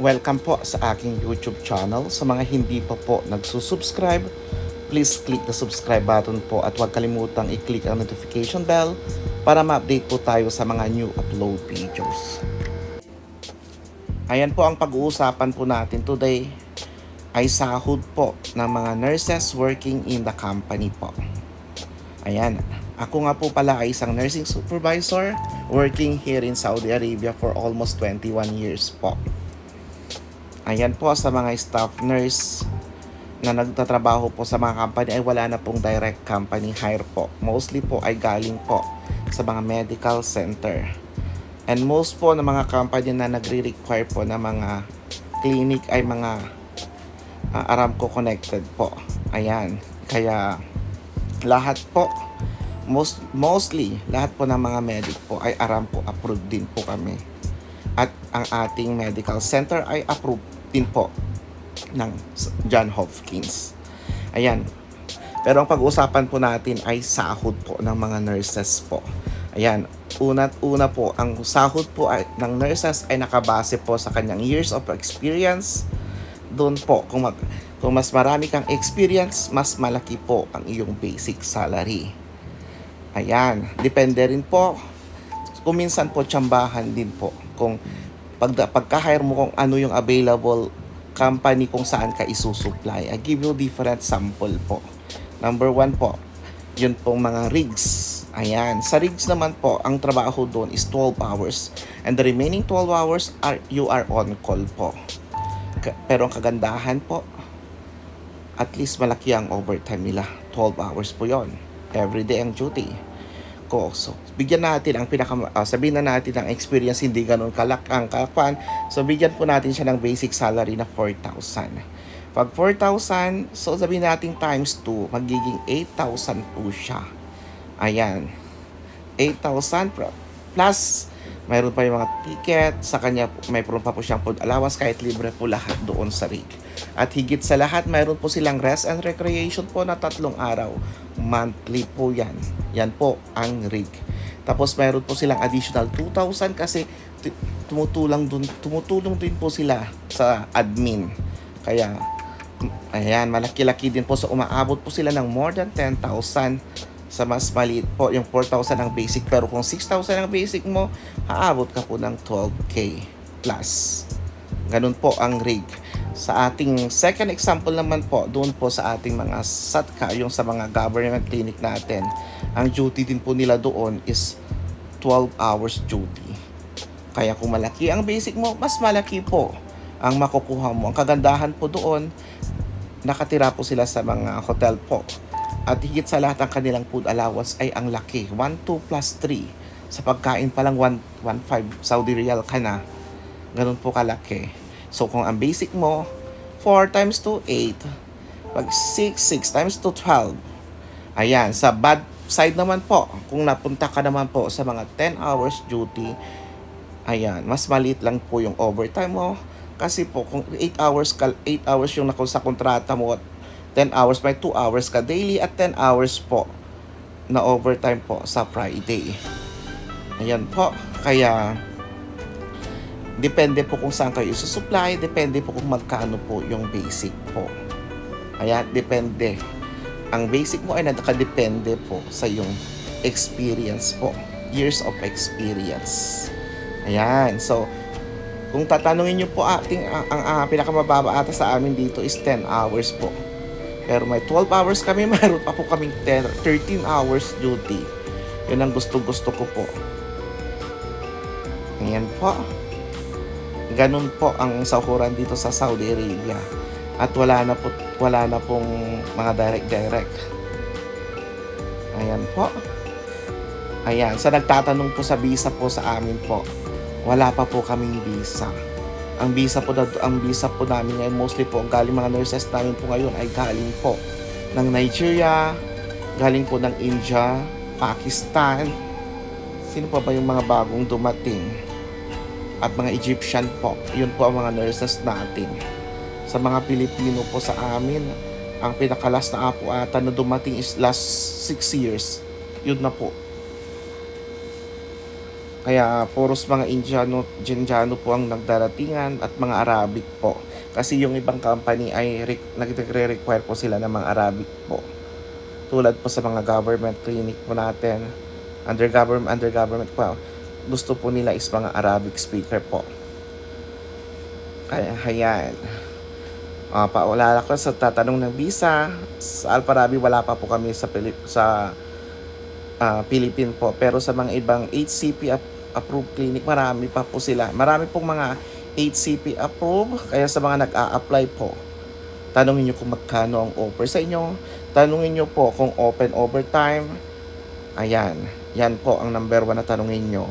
Welcome po sa aking YouTube channel. Sa mga hindi pa po nagsusubscribe, please click the subscribe button po at huwag kalimutang i-click ang notification bell para ma-update po tayo sa mga new upload videos. Ayan po ang pag-uusapan po natin today ay sahod po ng mga nurses working in the company po. Ayan, ako nga po pala ay isang nursing supervisor working here in Saudi Arabia for almost 21 years po. Ayan po sa mga staff nurse na nagtatrabaho po sa mga company ay wala na pong direct company hire po. Mostly po ay galing po sa mga medical center. And most po ng mga company na nagre-require po na mga clinic ay mga uh, Aramco connected po. Ayan. Kaya lahat po most mostly lahat po ng mga medic po ay Aramco approved din po kami. At ang ating medical center ay approved din po ng John Hopkins. Ayan. Pero ang pag-uusapan po natin ay sahod po ng mga nurses po. Ayan, una't una po, ang sahod po ay, ng nurses ay nakabase po sa kanyang years of experience. Doon po, kung, mag, kung mas marami kang experience, mas malaki po ang iyong basic salary. Ayan, depende rin po. Kung minsan po, tsambahan din po. Kung pag, pagka-hire mo kung ano yung available company kung saan ka isusupply. I give you different sample po. Number one po, yun pong mga rigs. Ayan. Sa rigs naman po, ang trabaho doon is 12 hours. And the remaining 12 hours, are you are on call po. Pero ang kagandahan po, at least malaki ang overtime nila. 12 hours po yon Every day ang duty ko. So, bigyan natin ang pinaka ah, sabihin na natin ang experience hindi ganun kalak ang kapan. So, bigyan po natin siya ng basic salary na 4,000. Pag 4,000, so sabihin natin times 2, magiging 8,000 po siya. Ayan. 8,000 pro- plus mayroon pa yung mga ticket, sa kanya may meron pa po siyang food allowance kahit libre po lahat doon sa rig. At higit sa lahat, mayroon po silang rest and recreation po na tatlong araw. Monthly po yan. Yan po ang rig. Tapos mayroon po silang additional 2,000 kasi tumutulong dun, tumutulong din po sila sa admin. Kaya ayan, malaki-laki din po so umaabot po sila ng more than 10,000 sa mas maliit po yung 4,000 ang basic pero kung 6,000 ang basic mo haabot ka po ng 12k plus ganun po ang rig sa ating second example naman po doon po sa ating mga SATCA yung sa mga government clinic natin ang duty din po nila doon is 12 hours duty kaya kung malaki ang basic mo mas malaki po ang makukuha mo ang kagandahan po doon nakatira po sila sa mga hotel po at higit sa lahat ang kanilang food allowance ay ang laki. 1, 2 plus 3. Sa pagkain pa lang 1, 1, 5 Saudi Riyal ka na. Ganun po kalaki. So kung ang basic mo, 4 times 2, 8. Pag 6, 6 times 2, 12. Ayan, sa bad side naman po, kung napunta ka naman po sa mga 10 hours duty, ayan, mas maliit lang po yung overtime mo. Kasi po, kung 8 hours, ka, 8 hours yung nako sa kontrata mo at 10 hours, may 2 hours ka daily at 10 hours po na overtime po sa Friday. Ayan po. Kaya, depende po kung saan kayo isusupply, depende po kung magkano po yung basic po. Kaya, depende. Ang basic mo ay nakadepende po sa yung experience po. Years of experience. Ayan. So, kung tatanungin nyo po ating ang, ang, ang pinakamababa ata sa amin dito is 10 hours po. Pero may 12 hours kami, mayroon pa po kaming 10, 13 hours duty. Yun ang gusto-gusto ko po. Ayan po. Ganun po ang sahuran dito sa Saudi Arabia. At wala na po, wala na pong mga direct-direct. Ayan po. Ayan, sa nagtatanong po sa visa po sa amin po, wala pa po kaming visa ang visa po ang visa po namin ngayon mostly po galing mga nurses namin po ngayon ay galing po ng Nigeria, galing po ng India, Pakistan. Sino pa ba yung mga bagong dumating? At mga Egyptian po. Yun po ang mga nurses natin. Sa mga Pilipino po sa amin, ang pinakalas na po ata na dumating is last 6 years. Yun na po. Kaya puros mga Indiano, Indiano po ang nagdaratingan at mga Arabic po. Kasi yung ibang company ay re- nagre-require po sila ng mga Arabic po. Tulad po sa mga government clinic po natin, under government, under government po, gusto po nila is mga Arabic speaker po. Kaya, hayan. Uh, paulala ko sa tatanong ng visa, sa Alparabi wala pa po kami sa Pilip, sa ah, Philippine po. Pero sa mga ibang HCP ap- approved clinic, marami pa po sila. Marami pong mga HCP approved, kaya sa mga nag-a-apply po, tanungin nyo kung magkano ang offer sa inyo. Tanungin nyo po kung open overtime. Ayan, yan po ang number one na tanungin nyo.